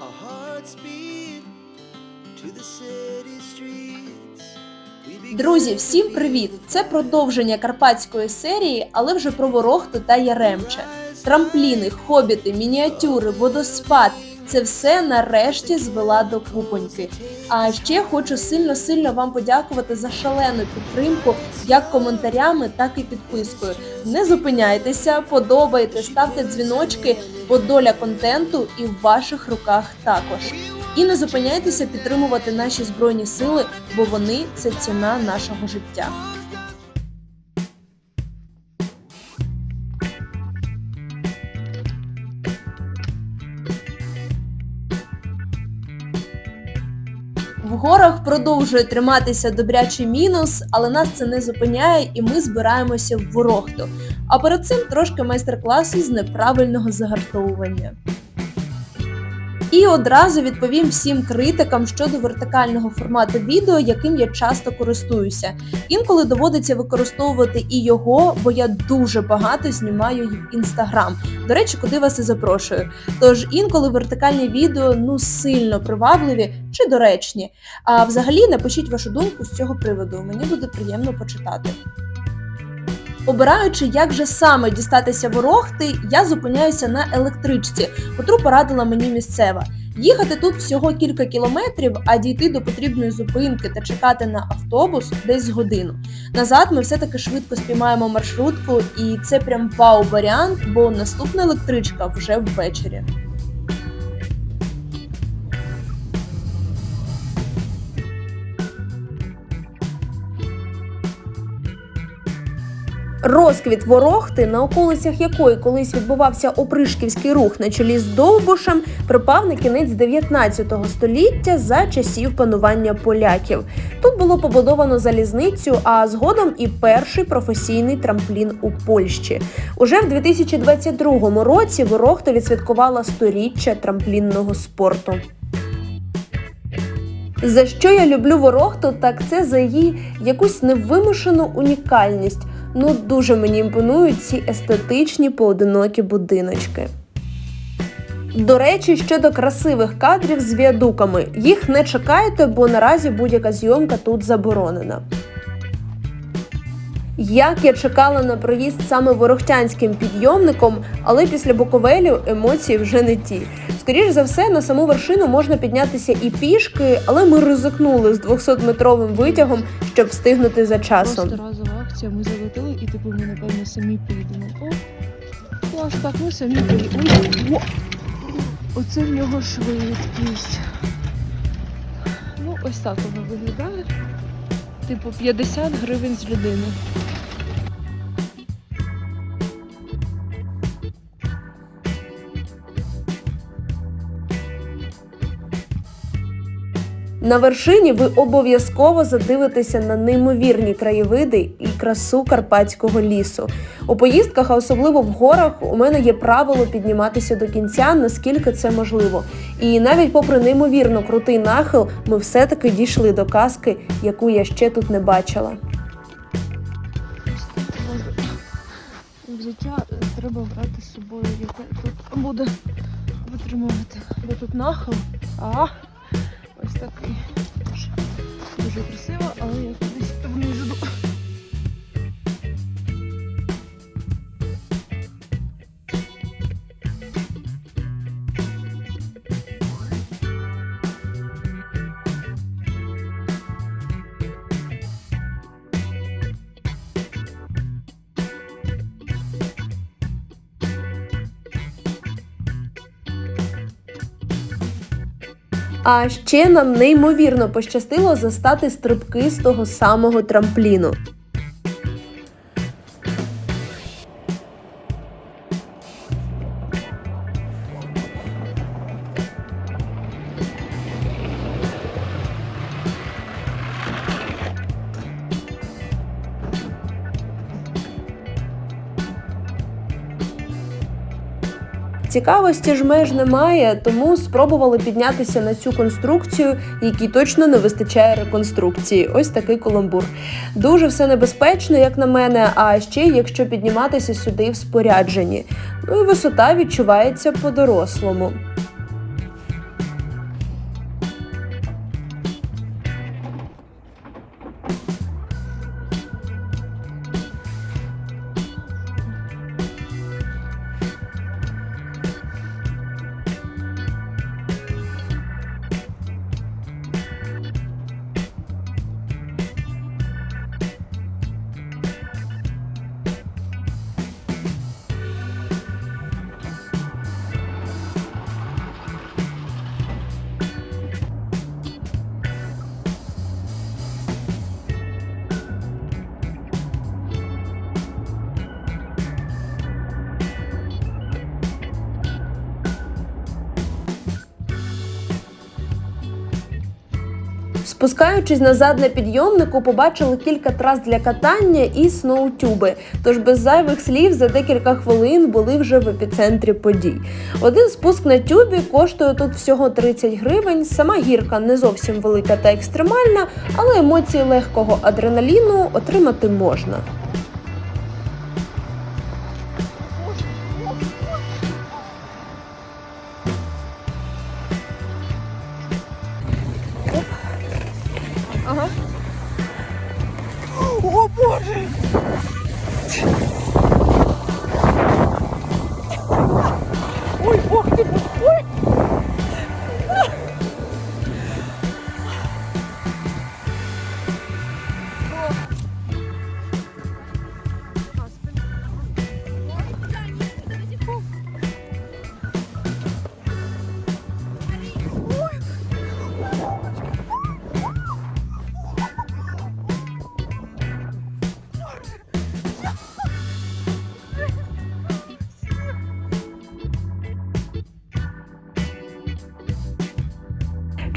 Our hearts beat to the city streets. Друзі, всім привіт! Це продовження карпатської серії, але вже про Ворохту та Яремче. Трампліни, хобіти, мініатюри, водоспад це все нарешті звела до купоньки. А ще хочу сильно-сильно вам подякувати за шалену підтримку як коментарями, так і підпискою. Не зупиняйтеся, подобайте, ставте дзвіночки, бо доля контенту і в ваших руках також. І не зупиняйтеся підтримувати наші збройні сили, бо вони це ціна нашого життя. В горах продовжує триматися добрячий мінус, але нас це не зупиняє, і ми збираємося в Ворохту. А перед цим трошки майстер-класу з неправильного загартовування. І одразу відповім всім критикам щодо вертикального формату відео, яким я часто користуюся. Інколи доводиться використовувати і його, бо я дуже багато знімаю в інстаграм. До речі, куди вас і запрошую. Тож інколи вертикальні відео ну сильно привабливі чи доречні. А взагалі напишіть вашу думку з цього приводу. Мені буде приємно почитати. Обираючи, як же саме дістатися ворохти, я зупиняюся на електричці, котру порадила мені місцева. Їхати тут всього кілька кілометрів, а дійти до потрібної зупинки та чекати на автобус десь годину. Назад ми все-таки швидко спіймаємо маршрутку, і це прям вау варіант, бо наступна електричка вже ввечері. Розквіт ворохти, на околицях якої колись відбувався опришківський рух на чолі з Довбушем, припав на кінець 19 століття за часів панування поляків. Тут було побудовано залізницю, а згодом і перший професійний трамплін у Польщі. Уже в 2022 році Ворохта відсвяткувала сторіччя трамплінного спорту. За що я люблю Ворохту, так це за її якусь невимушену унікальність. Ну дуже мені імпонують ці естетичні поодинокі будиночки. До речі, щодо красивих кадрів з віадуками, їх не чекайте, бо наразі будь-яка зйомка тут заборонена. Як я чекала на проїзд саме ворохтянським підйомником, але після Буковелю емоції вже не ті. Скоріш за все, на саму вершину можна піднятися і пішки, але ми ризикнули з 200-метровим витягом, щоб встигнути за часом. Просто разова акція, ми залетіли і типу ми напевно самі поїдемо. О, клас, так, ми самі поїдемо. Ой, о! Оце в нього швидкість. Ну, ось так воно виглядає. Типу 50 гривень з людини. На вершині ви обов'язково задивитеся на неймовірні краєвиди і красу карпатського лісу. У поїздках, а особливо в горах, у мене є правило підніматися до кінця, наскільки це можливо. І навіть попри неймовірно крутий нахил, ми все-таки дійшли до казки, яку я ще тут не бачила. Взуття е, треба брати з собою, яке тут буде витримувати. Бо тут нахил, а ось такий. Дуже красиво, але я А ще нам неймовірно пощастило застати стрибки з того самого трампліну. Цікавості ж меж немає, тому спробували піднятися на цю конструкцію, якій точно не вистачає реконструкції. Ось такий каламбур. Дуже все небезпечно, як на мене. А ще якщо підніматися сюди в спорядженні. Ну і висота відчувається по-дорослому. Спускаючись назад на підйомнику, побачили кілька трас для катання і сноутюби. Тож без зайвих слів за декілька хвилин були вже в епіцентрі подій. Один спуск на тюбі коштує тут всього 30 гривень. Сама гірка не зовсім велика та екстремальна, але емоції легкого адреналіну отримати можна.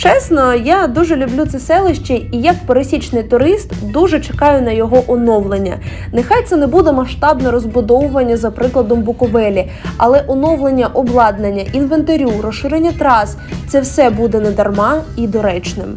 Чесно, я дуже люблю це селище і як пересічний турист дуже чекаю на його оновлення. Нехай це не буде масштабне розбудовування за прикладом Буковелі, але оновлення обладнання, інвентарю, розширення трас це все буде недарма і доречним.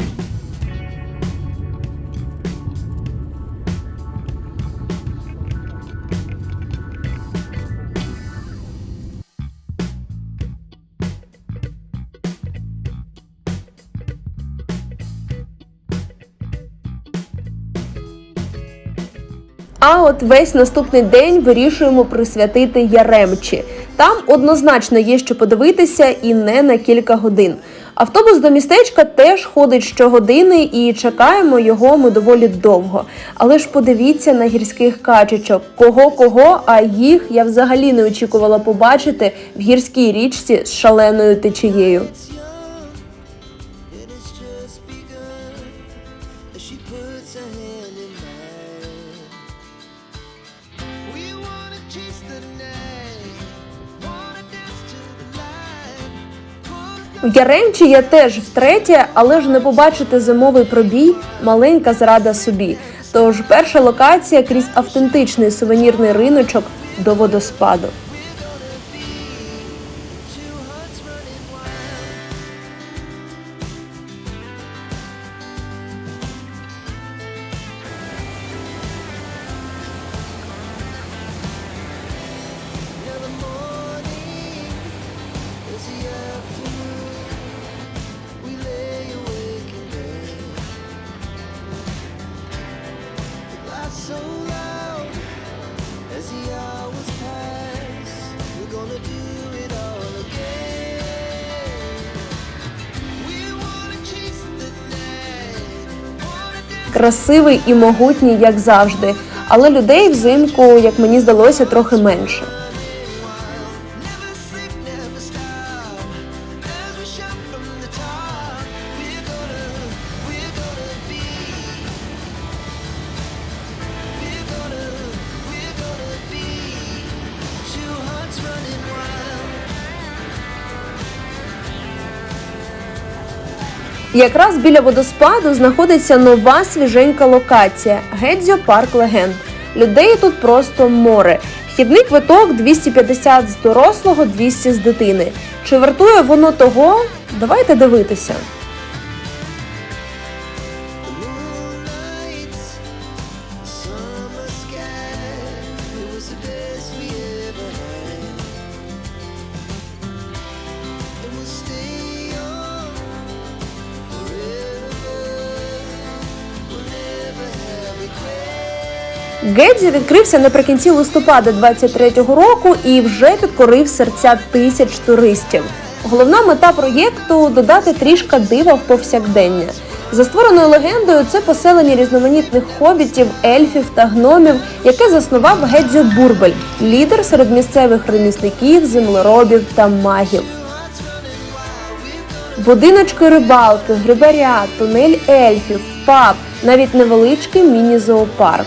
А от весь наступний день вирішуємо присвятити Яремчі. Там однозначно є що подивитися і не на кілька годин. Автобус до містечка теж ходить щогодини і чекаємо його ми доволі довго. Але ж подивіться на гірських качечок. Кого кого, а їх я взагалі не очікувала побачити в гірській річці з шаленою течією. В Яремчі я теж втретє, але ж не побачити зимовий пробій маленька зрада собі. Тож перша локація крізь автентичний сувенірний риночок до водоспаду. Красивий і могутній, як завжди. Але людей взимку, як мені здалося, трохи менше. Якраз біля водоспаду знаходиться нова свіженька локація Гедзьо Парк Легенд. Людей тут просто море. Вхідний квиток 250 з дорослого, 200 з дитини. Чи вартує воно того? Давайте дивитися. Гедзі відкрився наприкінці листопада 23-го року і вже підкорив серця тисяч туристів. Головна мета проєкту додати трішка дива в повсякдення. За створеною легендою, це поселення різноманітних хобітів, ельфів та гномів, яке заснував Гедзьо Бурбель, лідер серед місцевих ремісників, землеробів та магів. Будиночки рибалки, грибаря, тунель ельфів, паб, навіть невеличкий міні-зоопарк.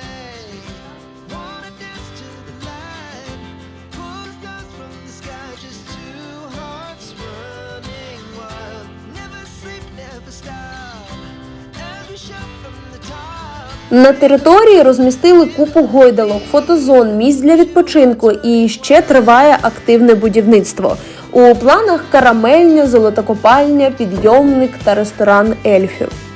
На території розмістили купу гойдалок, фотозон, місць для відпочинку і ще триває активне будівництво. У планах карамельня, золотокопальня, підйомник та ресторан ельфів.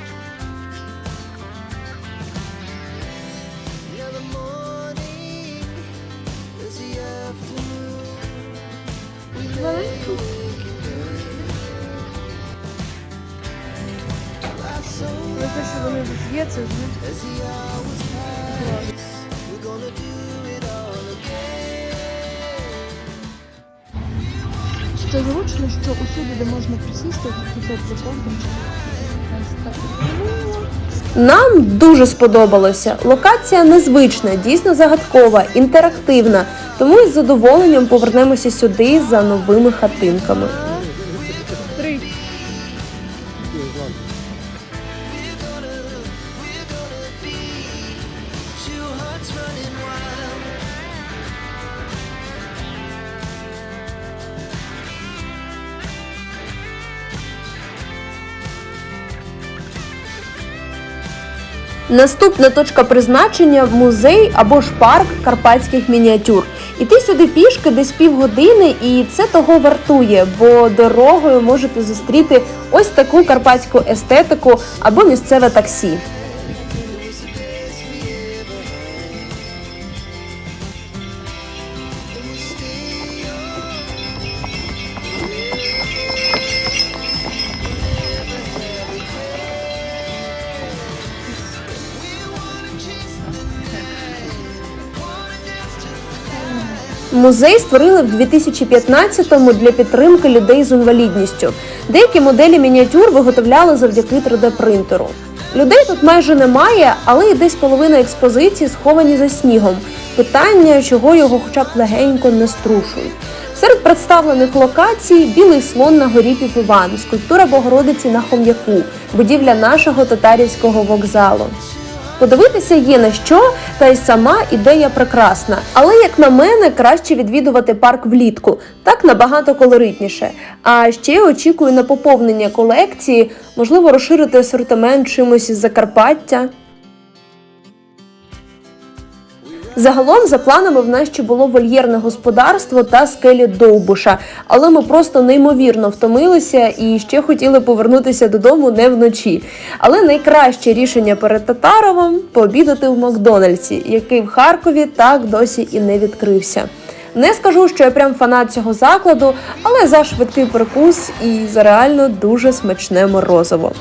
Нам дуже сподобалося. Локація незвична, дійсно загадкова, інтерактивна. Тому із задоволенням повернемося сюди за новими хатинками. Наступна точка призначення музей або ж парк карпатських мініатюр. Іти сюди пішки десь півгодини, і це того вартує, бо дорогою можете зустріти ось таку карпатську естетику або місцеве таксі. Музей створили в 2015-му для підтримки людей з інвалідністю. Деякі моделі мініатюр виготовляли завдяки 3D-принтеру. Людей тут майже немає, але і десь половина експозиції сховані за снігом. Питання, чого його хоча б легенько не струшують. Серед представлених локацій білий слон на горі Піпіван, скульптура Богородиці на хом'яку, будівля нашого татарівського вокзалу. Подивитися є на що, та й сама ідея прекрасна. Але, як на мене, краще відвідувати парк влітку. Так набагато колоритніше. А ще очікую на поповнення колекції, можливо, розширити асортимент чимось із Закарпаття. Загалом, за планами, в нас ще було вольєрне господарство та скелі Довбуша, але ми просто неймовірно втомилися і ще хотіли повернутися додому не вночі. Але найкраще рішення перед Татаровим пообідати в Макдональдсі, який в Харкові так досі і не відкрився. Не скажу, що я прям фанат цього закладу, але за швидкий перекус і за реально дуже смачне морозиво.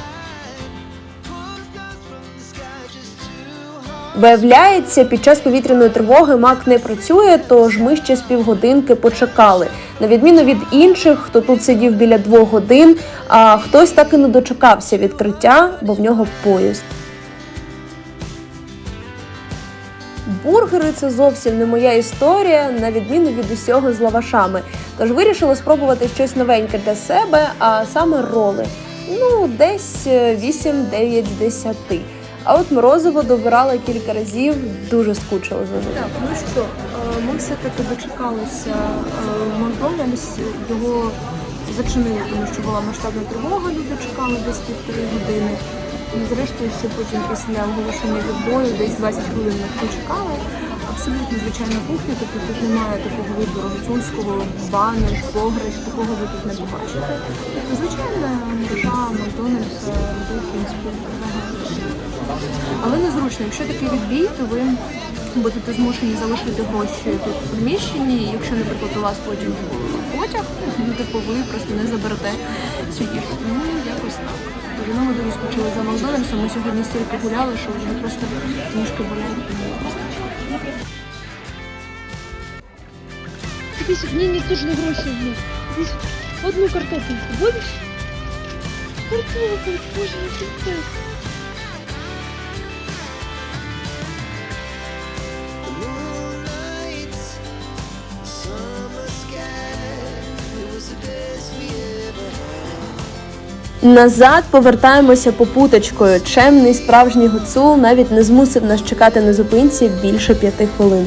Виявляється, під час повітряної тривоги мак не працює, тож ми ще з півгодинки почекали. На відміну від інших, хто тут сидів біля двох годин, а хтось так і не дочекався відкриття, бо в нього поїзд. Бургери це зовсім не моя історія, на відміну від усього з лавашами. Тож вирішила спробувати щось новеньке для себе, а саме роли. Ну, десь е, 8-9 з 10. А от морозиво добирала кілька разів, дуже скучила за ним. Так, ну що, е, ми все-таки дочекалися е, Макдональдс, його зачинили, тому що була масштабна тривога, люди чекали десь півтори години. І зрештою, ще потім після оголошення відбою десь 20 хвилин ми почекали. Абсолютно звичайна кухня, тобто тут немає такого вибору гуцульського, банок, погреш, такого ви тут не побачите. Звичайна мережа Макдональдса, в принципі. Але незручно, якщо такий відбій, то ви будете змушені залишити гроші тут в приміщенні. І Якщо, наприклад, у вас потім потяг, ну типу ви просто не заберете цю їжу. Ну якось так. Боже, ну ми дуже скучили за Макдональдсом. Ми сьогодні стільки гуляли, що вже просто ніжки болять. Тобі ні, ні, теж гроші. Тобі одну картопельку будеш? Картопельку, боже, який Назад повертаємося попуточкою. Чемний справжній гуцул навіть не змусив нас чекати на зупинці більше п'яти хвилин.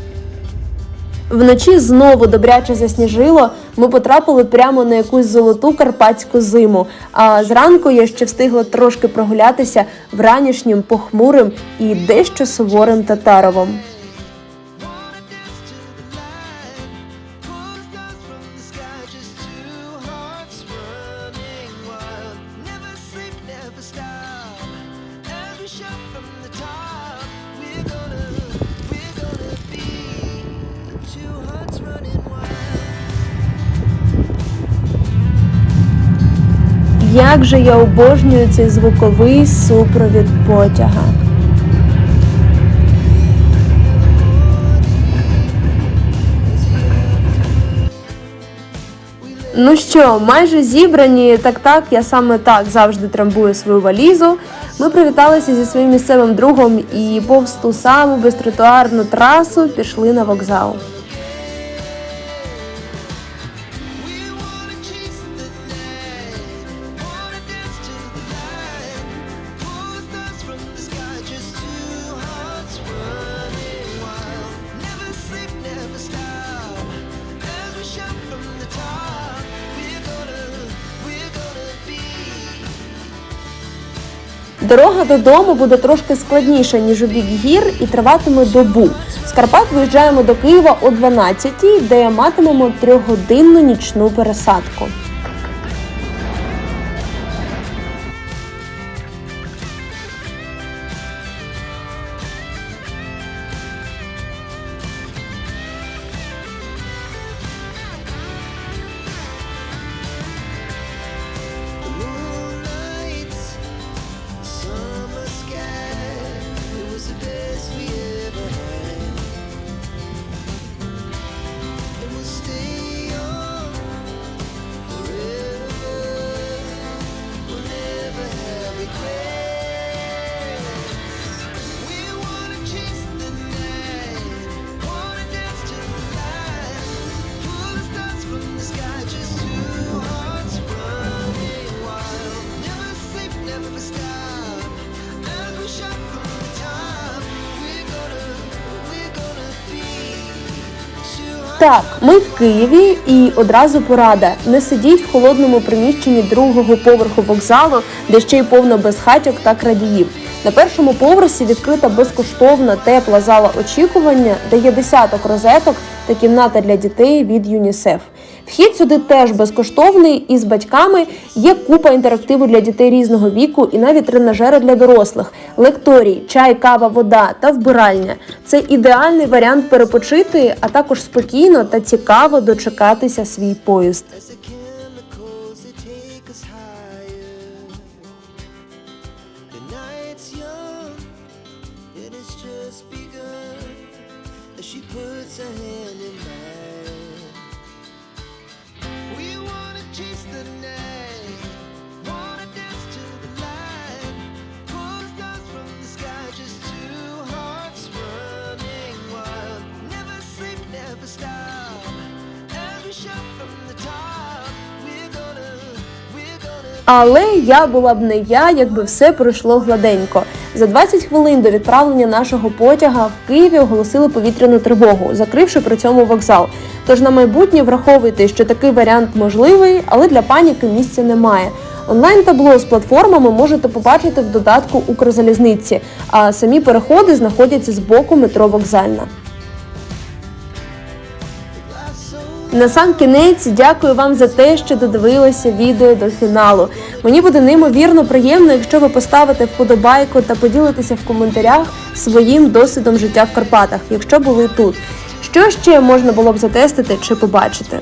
Вночі знову добряче засніжило. Ми потрапили прямо на якусь золоту карпатську зиму. А зранку я ще встигла трошки прогулятися вранішнім похмурим і дещо суворим татаровом. Як же я обожнюю цей звуковий супровід потяга. Ну що, майже зібрані, так так, я саме так завжди трамбую свою валізу. Ми привіталися зі своїм місцевим другом і повз ту саму безтротуарну трасу пішли на вокзал. Дорога додому буде трошки складніша, ніж у бік гір, і триватиме добу. З Карпат виїжджаємо до Києва о 12-й, де матимемо трьохгодинну нічну пересадку. Так, ми в Києві і одразу порада. Не сидіть в холодному приміщенні другого поверху вокзалу, де ще й повно безхатьок та крадіїв. На першому поверсі відкрита безкоштовна тепла зала очікування, де є десяток розеток та кімната для дітей від ЮНІСЕФ. Вхід сюди теж безкоштовний і з батьками є купа інтерактиву для дітей різного віку і навіть тренажери для дорослих, лекторій, чай, кава, вода та вбиральня. Це ідеальний варіант перепочити, а також спокійно та цікаво дочекатися свій поїзд. Але я була б не я, якби все пройшло гладенько. За 20 хвилин до відправлення нашого потяга в Києві оголосили повітряну тривогу, закривши при цьому вокзал. Тож на майбутнє враховуйте, що такий варіант можливий, але для паніки місця немає. Онлайн табло з платформами можете побачити в додатку Укрзалізниці, а самі переходи знаходяться з боку метро вокзальна. На сам кінець дякую вам за те, що додивилися відео до фіналу. Мені буде неймовірно приємно, якщо ви поставите вподобайку та поділитеся в коментарях своїм досвідом життя в Карпатах, якщо були тут. Що ще можна було б затестити чи побачити?